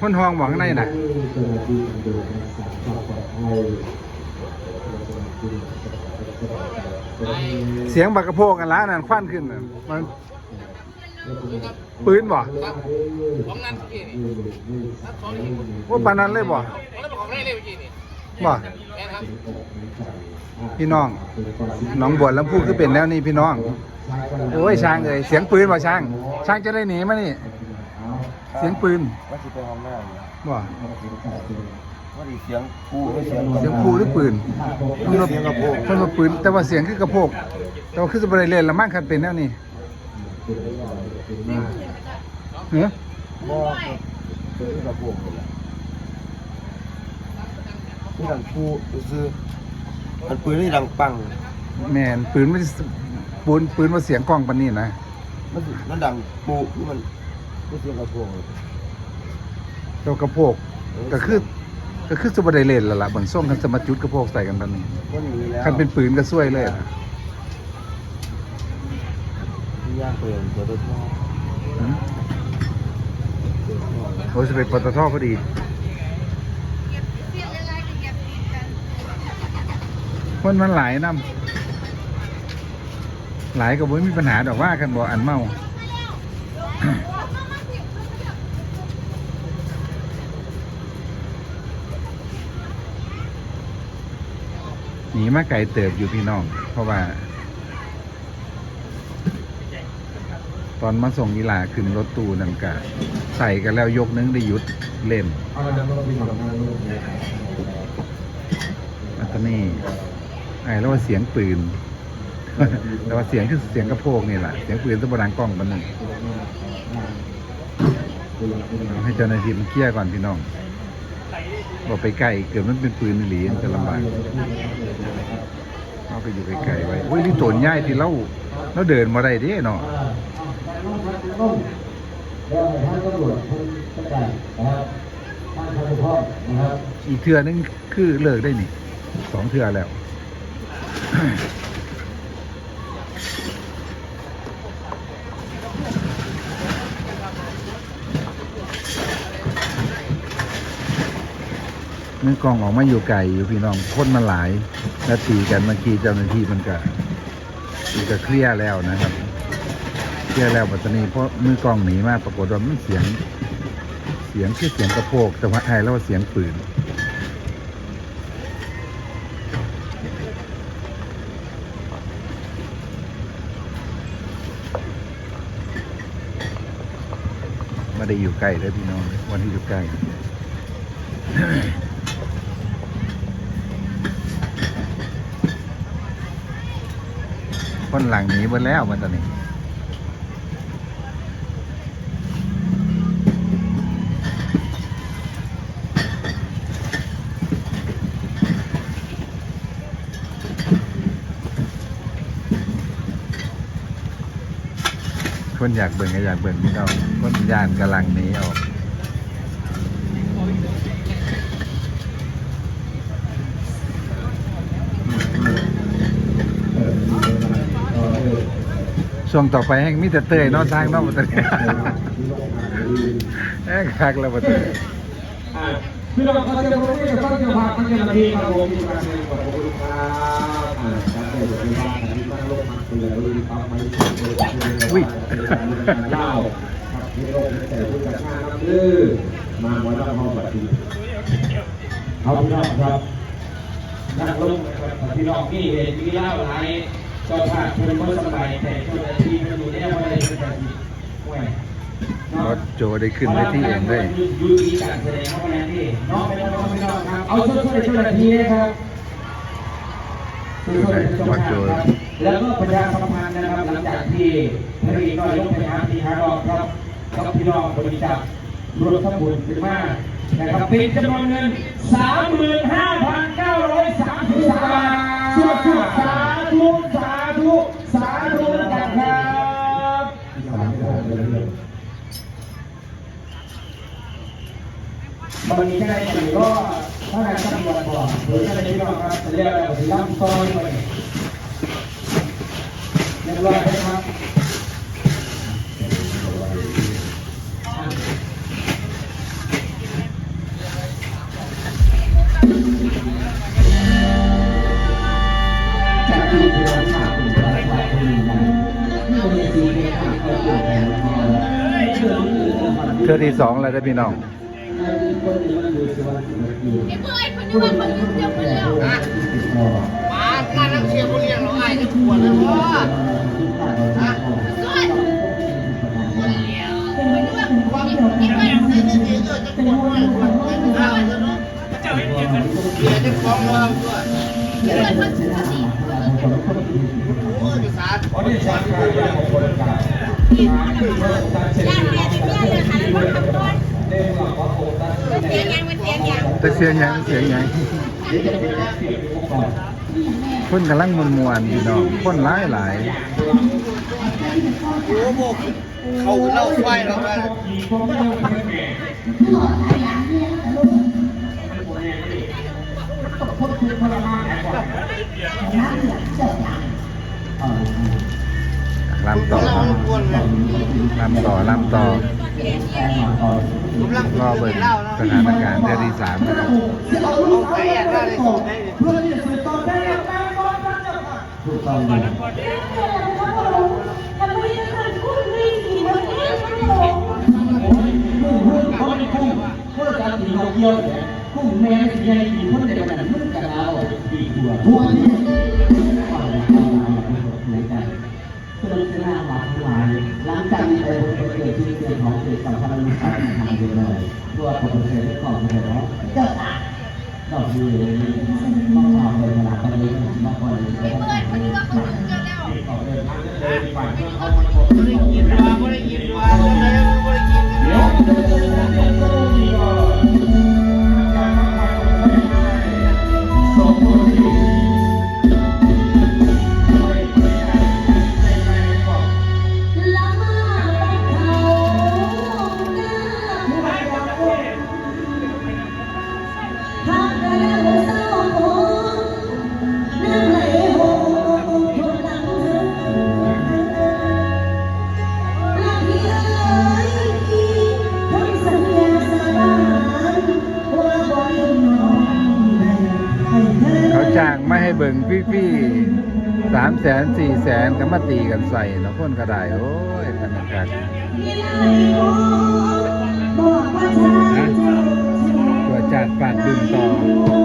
คนห้องบอกข้างในน่ะเสียงบักกระโพกกันละนั่นควันขึ้นน่ะมันปืนบ่ของนั้นเมื่อกี้นี่นัดสองนี่ว่าปานนั้นเลยบ่ของนั้นของได้เลยเมื่อกี้นี่บ่แม่นครับพี่น้องหน้องบัวลำพูคือเป็นแล้วนี่พี่น้องโอ้ยช้างเอ้ยเสียงปืนบ่ช้าง ช้างจะได้หนีมานี่ เสียงปืนว่าสิไปห้องน้ำบ่ว่าดีเสียงปูไม่เสียงเสียงพูหรือปืนเสียงกระโปงเพิ่นว่าปืน แต่ว่าเสียงคือกระโพกแต่ว่าคือจะบ่ได้เล่นละมั่งคันเป็นแล้วนี่เฮ้อบ่เสียงกระโปงนี่แหละนี่ดังปูซื้อมันปืนนี่ดังปัง แม่นปืนมันปืนปืนว่าเสียงกล้องปานนี้นะ มันสิมันดังปูนี่มัน ไม่เสียงกระโปงเลยเจ้ากระโพกก็คือ ก็คือจะบ่ได้เล่นแล้วล่ะเบิ่งส่งกันจะมาจุดกระโพกใส่กันตอนนี้ก็หนีแล้วคันเป็นปืนก็ซวยเลยอะที่ย่างเปลี่ยนตัวรถพ่อหืมโอ้ยจะเป็นปตทพอดี คนมันหลายน้ำหลายก็บ่มีปัญหาดอกว่ากันบ่อันเมา นีมาไกลเติบอยู่พี่น้อง เพราะว่า ตอนมาส่งอีลาขึ้นรถตู้นั่นกะใส่กันแล้วยกนึงได้ยุดเล่นอันตอนนี้ไอ้แล้วว่าเสียงปืน แต่ว่าเสียงคือเสียงกระโพกนี่แหละเสียงปืนตะบดังกล้องมันนึงให้เจ้าหน้าที่มันเคลียร์ก่อนพี่น้อง บอกไปใกล้เกิดมันเป็นปืนอีหลีมันจะลำบากเอาไปอยู่ไกลๆไว้โอ้ยนี่โจรย่ายที่เล่าเราเดินมาได้เด้เนาะอีกเทือนึงคือเลิกได้นี่สองเทือแล้ว มือกองออกมาอยู่ไกลอยู่พี่น้องคนมาหลายแล้วตีกันเมื่อกี้เจ้าหน้าที่มันก็มันก็เคลียร์แล้วนะครับเคลียร์แล้วปัตตานีเพราะมือกองหนีมากปรากฏว่ามันเสียง เสียงคือเสียงกระโปกแต่ว่าไทยแล้วว่าเสียงปืนไม่ได้อยู่ใกล้เลยพี่น้องวันที่อยู่ใกล้ คนหลังหนีหมดแล้วมันตอนนี้คนอยากเบิ่งก็อยากเบิ่งพี่น้องคนย่านกำลังหนีออก ช่วงต่อไปแห่งมีแต่เตยเนอกทางเนอกบัตรแห่งคักแล้วบัตรพี่น้องเขาจะรู้ที่จะต้องจะพาเขาจะนาทีครับผมที่มาเองขอบคุณครับอ่าการเดินทางที่มาลงมาคือแล้วรีบปั๊บไม่ถึงเลยวิ่งเล่าครับที่โลกแต่ผู้จัดงานน้ำดื้อมาวันละห้องบัตรทีเอาพี่น้องครับนักลงนะครับพี่น้องนี่เห็นมีเล่าหลาย ก็พาเพื่อนเมื่อสบายแต่ช่วงนาทีมันอยู่เนี่ยวันใดเป็นนาทีแหวรถโจได้ขึ้นไปที่เองได้ยูทีการแสดงเข้ามาแล้วนี่น้องเป็นน้องเป็นน้องครับเอาช่วยช่วยช่วยทีนะครับแล้วก็ประชาสัมพันธ์นะครับ หลังจากที่พระเอกก็ยกไปหาที่หารอบครับกับพี่น้องบริจาครวมทั้งบุญขึ้นมานะครับเป็นจำนวนเงิน 35,933 บาทสวดสวดสาธุสาธุ ตอนนี้ได้สี่ก็ถ้าการทำงานบอกหรือถ้าได้ก็ครับจะเรียกอะไรผมรับซอยไปเรียบร้อยครับเทือที่สองอะไรได้พี่น้อง พี่น้องไอ้เมื่อยคนนี้ว่าคนยุ่งเยอะไปแล้วนะมางานนักเชียร์เขาเรียกเราไอ้จะปวดเลยว่าฮะส่วนคนเลี้ยวคนนี้ว่าคนนี้คนนี้ว่านี่นี่นี่ก็จะปวดมากปวดไม่ได้แล้วเนาะเจ้าเห็นยังไงเดี๋ยวจะฟ้องเราด้วยส่วนคนสุดสีโอ้ยสาธุวันนี้สามการยากของคนกลางย่านแม่เป็นแม่เลยค่ะแล้วก็ทำต้นเรีย กว่าขอโทษนะเสียงยังเป็นเสียงยังแต่เสียงหยังเสียงหยังคนกำลังมวนมวนๆพี่น้องคนหลายหลายโอ้โหเขาเล่าไฟเราไปลำต่อเราครับปวดเลยลำต่อลำต่อกำลัง รอเบิ่งสถานการณ์เทือที่สามนะครับเอาไปอะได้เลยส่งได้เลยถูกต้องดีเลยเนี่ยเขาไม่คุ้มเพื่อการตีเขาเกี่ยวเนี่ยคุ้มแม่สิยังตีเพื่อจะกันนุ่งกันเอาดีกว่าทั่วที่ก่อน เข้ามหมือนกันเพื่อจะน่าหวาดหลายหลังจากนี้ไปเกิดที่เกิดของเกิดสัมพันธ์มีสารทางเดียวเลยทั่วประเทศก่อนเลยเนาะเจ้าตาดอกดีต้องทำเลยขนาดนี้บางคนไอ้เมื่อยคนนี้ว่าคนยุ่งเยอะแล้วต่อเดินทางเดินไปเพื่อเขามาชมไม่ได้กินว่าไม่ได้กินว่า เบิ่งพี่ๆสามแสนสี่แสนก็มาตีกันใส่เนาะคนก็ได้โอ้ยขนาดกันตัวจัดปาดดึงต่อ